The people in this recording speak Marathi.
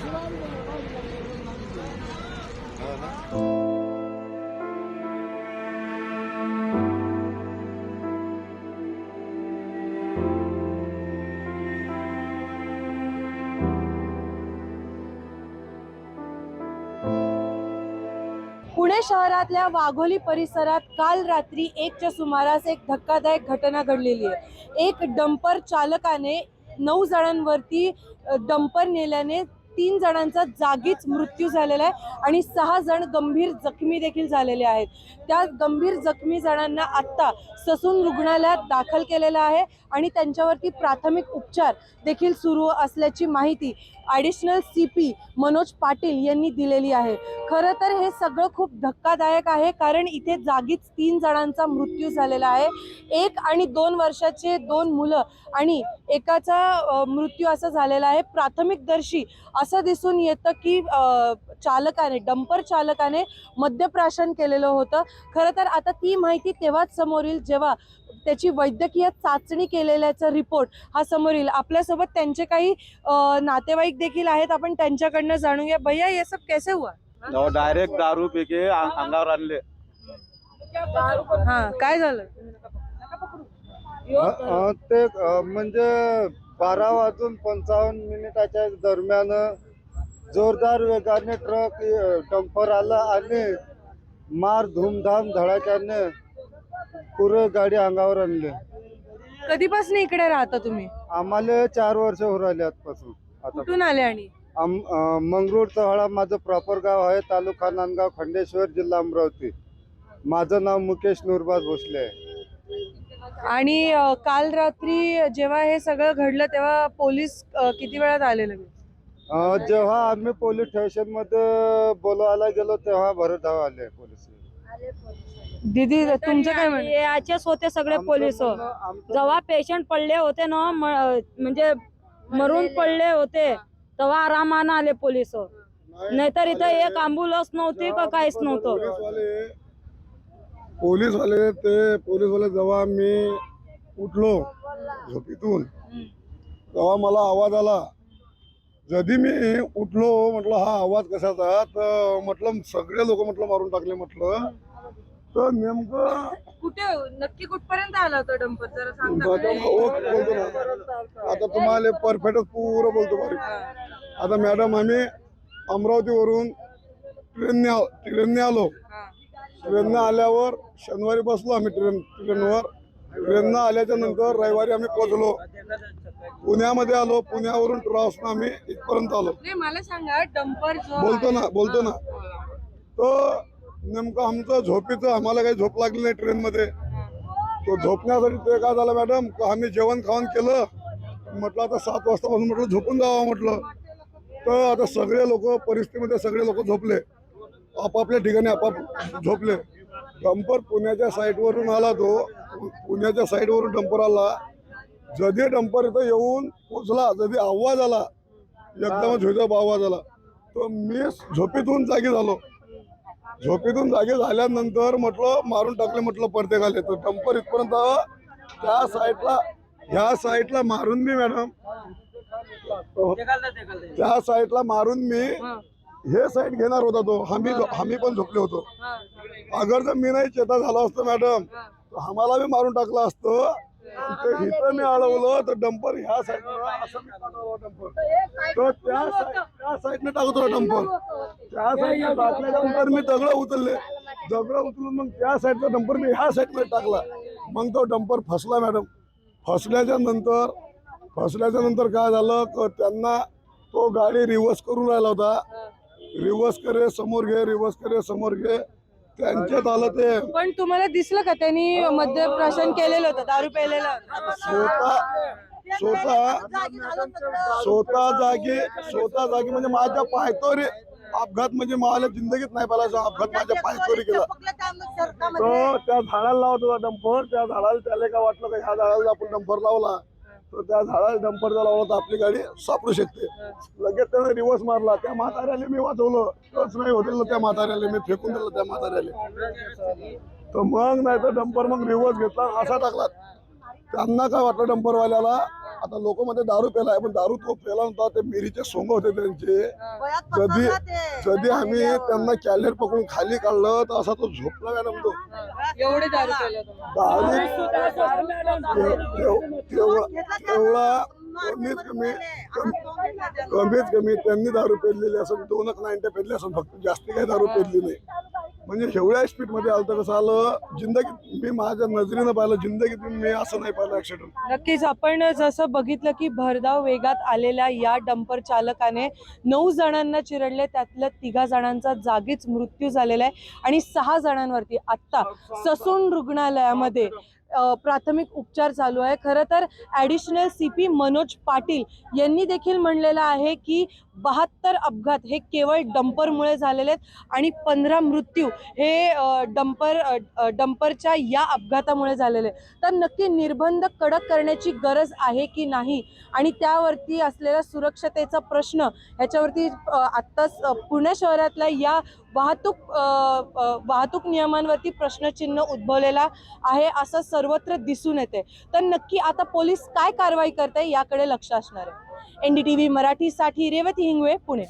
पुणे शहरातल्या वाघोली परिसरात काल रात्री एकच्या सुमारास एक धक्कादायक घटना घडलेली आहे. एक डंपर चालकाने नऊ जणांवरती डंपर नेल्याने तीन जणांचा जागीच मृत्यू झालेला आहे आणि सहा जण गंभीर जखमी देखील झालेले आहेत. त्या गंभीर जखमी जणांना आत्ता ससून रुग्णालयात दाखल केलेलं आहे आणि त्यांच्यावरती प्राथमिक उपचार देखील सुरू असल्याची माहिती additional C P Manoj Patil यांनी दिलेली आहे. खरं तर हे सगळं खूप धक्कादायक आहे कारण इथे जागीच तीन जणांचा मृत्यू झालेला आहे. एक आणि दोन वर्षाचे दोन मुलं आणि एकाचा मृत्यू असा झालेला आहे. प्राथमिक दर्शी असं दिसून येतं की चालकाने डंपर चालकाने मद्यप्राशन केलेलं होतं. खरं तर आता ती माहिती तेव्हाच समोर येईल जेव्हा त्याची वैद्यकीय चाचणी केलेल्याचा रिपोर्ट हा समोर येईल. आपल्यासोबत त्यांचे काही नातेवाईक देखील आहेत. आपण त्यांच्याकडनं जाणून घ्या भैया ये सब कैसे हुआ? डायरेक्ट दारू पी के अंग- अंगावर आणले. हा काय झालं? ते म्हणजे बारा वाजून पंचावन्न मिनिटाच्या दरम्यान जोरदार वेगाने ट्रक डंपर आला आणि मार धूमधाम धडाक्याने पुरे गाडी अंगावर आणली. कधीपासून इकडे राहता तुम्ही? आम्हाला चार वर्ष हो राहिले आजपासून. आता कुठून आले आणि? आम अ, मंगरूळ तहळा माझं प्रॉपर गाव आहे तालुका नांदगाव खंडेश्वर जिल्हा अमरावती. माझं नाव मुकेश नुरबाज भोसले आहे. आणि काल रात्री जेव्हा हे सगळं घडलं तेव्हा पोलीस किती वेळात आले लगेच? अ, जेव्हा आम्ही पोलीस स्टेशनमध्ये बोलवायला गेलो तेव्हा भरत आले पोलीस. दीदी तुमचं काय म्हणणं? याचेच होते सगळे पोलीस. जेव्हा पेशंट पडले होते ना म्हणजे मरून पडले होते तेव्हा आरामानं आले पोलीस. नाहीतर इथं एक अँब्युलन्स नव्हती का काहीच नव्हतं? पोलीसवाले ते पोलीसवाले जेव्हा मी उठलो झोपीतून तेव्हा मला आवाज आला जधी मी उठलो म्हटलं हा आवाज कशाचा? तर म्हटलं सगळे लोक म्हटलं मारून टाकले म्हटलं. तर नेमकं कुठे नक्की कुठपर्यंत आला होता डंपर? जरा सांगता आता का? ओ बोलतो ना. आता तुम्हाला परफेक्टच पुरं बोलतो बारीक. आता मॅडम आम्ही अमरावतीवरून ट्रेनने आ- ट्रेनने आलो. हा. ट्रेननं आल्यावर शनिवारी बसलो आम्ही ट्रेन ट्रेनवर. ट्रेननं आल्याच्यानंतर रविवारी आम्ही पोहोचलो. पुण्यामध्ये आलो. पुण्यावरून ट्रॉसनं आम्ही इथपर्यंत आलो. नाही मला सांगा डंपर जो बोलतो ना बोलतो ना. तर नेमकं आमचं झोपीचं आम्हाला काही झोप लागली नाही ट्रेनमध्ये. तो झोपण्यासाठी ते काय झालं मॅडम का आम्ही जेवण खावण केलं. म्हटलं आता सात वाजतापासून म्हटलं झोपून जावं म्हटलं. तर आता सगळे लोक परिस्थितीमध्ये सगळे लोक झोपले. आपापल्या ठिकाणी आपाप झोपले. डंपर पुण्याच्या साईडवरून आला तो. पुण्याच्या साईडवरून डंपर आला. जधी डंपर इथं येऊन पोचला जधी आवाज आला एकदमच ह्याचा आवाज आला. तर मी झोपेतून जागी झालो. झोपेतून जागे झाल्यानंतर म्हटलं मारून टाकले म्हटलं पडते घाले तर डंपर इथपर्यंत त्या साईडला ह्या साईडला मारून मी मॅडम. त्या साईडला मारून मी हे साईड घेणार होता तो. आम्ही आम्ही पण झोपले होतो. हा. अगर जर मी नाही चेता झालो असतो मॅडम तर आम्हाला बी मारून टाकलं असतं. ते इथं मी अडवलं तर डंपर ह्या साईडला असं डंपर. तर त्या साईड त्या साईडने टाकत होता डंपर. त्या साईडने टाकल्यानंतर मी दगड उचलले. दगड उचलून मग त्या साईडचा डंपर मी ह्या साईडने टाकला. मग तो डंपर फसला मॅडम फसल्याच्या नंतर फसल्याच्या नंतर काय झालं? क त्यांना तो गाडी रिव्हर्स करून राहिला होता. रिव्हर्स करे समोर घे रिव्हर्स करे समोर घे. त्यांच्यात आलं ते. पण तुम्हाला दिसलं का त्यांनी मद्यप्राशन केलेलं होतं दारू होतं? स्वतः स्वतः स्वतः जागी स्वतः जागी म्हणजे माझ्या पायतोरी अपघात म्हणजे मला जिंदगीत नाही पाहिला अपघात माझ्या पायतोरी केला. तो त्या झाडाला लावत होता डंपर त्या झाडाला त्याला काय वाटलं का ह्या झाडाला आपण डंपर लावला? तर त्या झाडाला डंपर जर लावला तर आपली गाडी सापडू शकते. लगेच त्याने रिवर्स मारला. त्या म्हाताऱ्याला मी वाचवलं. तोच नाही होतील त्या म्हाताऱ्याला. मी फेकून दिलं त्या म्हाताऱ्याला. तर मग नाही तर डंपर मग रिवर्स घेतला असा टाकला. त्यांना काय वाटलं डंपरवाल्याला? आता लोक मध्ये दारू पेलाय पण दारू तो पेला नव्हता ते मिरीचे सोंग होते त्यांचे. कधी कधी आम्ही त्यांना कॅलेर पकडून खाली काढलं तर असा तो झोपला मॅडम तो. एवढे दारू तेवढा तेवढा कमीत कमी कम- कमीत कमी त्यांनी दारू पेरलेली असं दोनच नाईन्ट्या पेरल्या असं फक्त जास्ती काही दारू पेरली नाही. म्हणजे एवढ्या स्पीडमध्ये आलं तर कसं आलं? जिंदगीत मी माझ्या नजरेनं पाहिलं जिंदगीत मी असं नाही पाहिलं ऍक्सिडेंट नक्कीच आपण जसं बघितलं की भरधाव वेगात आलेल्या या डंपर चालकाने नऊ जणांना चिरडले त्यातल्या तिघा जणांचा जागीच मृत्यू झालेला आहे. आणि सहा जणांवरती आत्ता ससून रुग्णालयामध्ये प्राथमिक उपचार चालू आहे खरं तर additional C P Manoj Patil यांनी देखील म्हणलेलं आहे की बहात्तर अपघात हे केवळ डंपरमुळे झालेले आहेत आणि पंधरा मृत्यू हे डंपर डंपरच्या या अपघातामुळे झालेले आहेत. तर नक्की निर्बंध कडक करण्याची गरज आहे की नाही आणि त्यावरती असलेला सुरक्षतेचा प्रश्न ह्याच्यावरती आत्ताच पुणे शहरातल्या या वाहतूक वाहतूक नियमांवरती प्रश्नचिन्ह उद्भवलेला आहे असं सर्व सर्वत्र दिसून येते. तर नक्की आता पोलीस काय कारवाई करते याकडे लक्ष असणार आहे. एनडीटीव्ही मराठीसाठी रेवती हिंगवे पुणे.